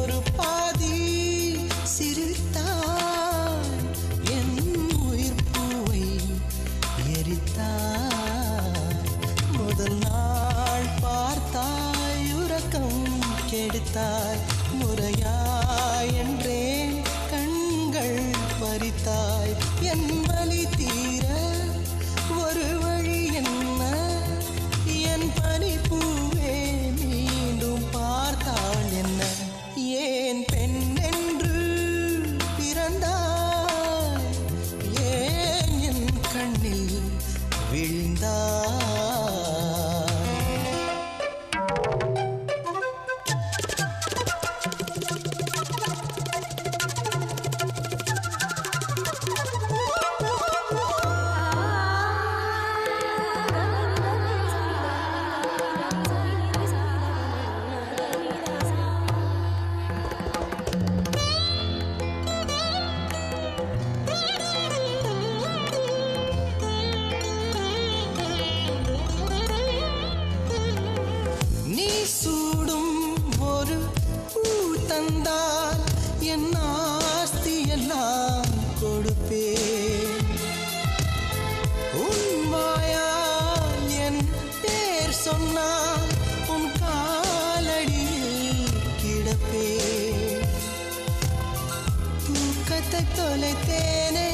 ஒரு பாதி சிரித்தாய் என் உயிர் பூவை எரித்தாய் முதல் நாள் பார்த்தாய் உறக்கம் கெடுத்தாய். விழுந்தாய் இருந்தால் என் ஆஸ்தி எல்லாம் கொடுப்பேன். உன் வாயால் என் பேர் சொன்னால் உன் காலடியில் கிடப்பேன். தூக்கத்தை தொலைத்தேனே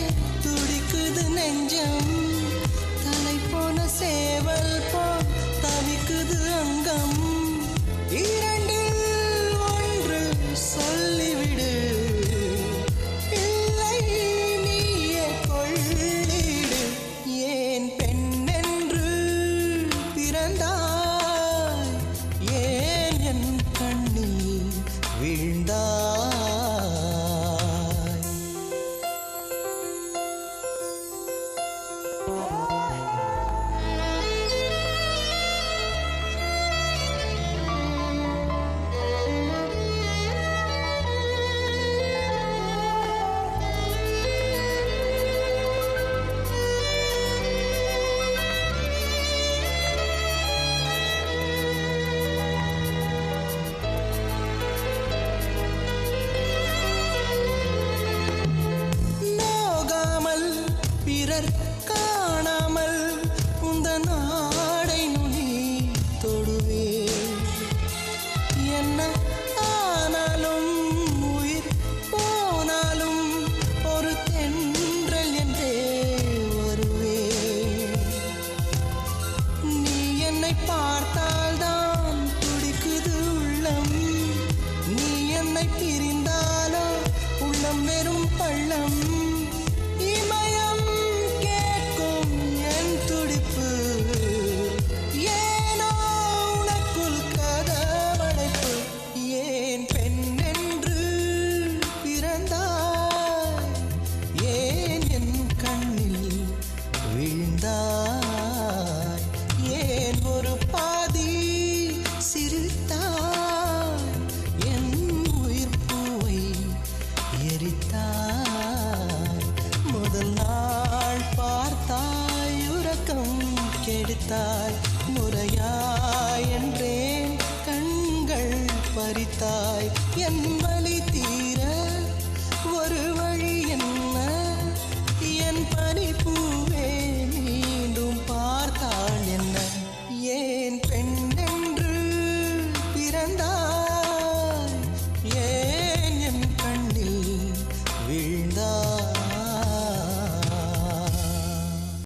பிறர் காணாமல் உந்த நாடை நுனி தொடுவே என்ன ஆனாலும் உயிர் போனாலும் ஒரு தென்றல் என்றே வருவே நீ என்னை பார்த்தால்தான் துடிக்குது உள்ளம். நீ என்னை பிரிந்தாலோ உள்ளம் வெறும் பள்ளி பறித்தாய் முறையா என்றேன். கண்கள் பறித்தாய். என்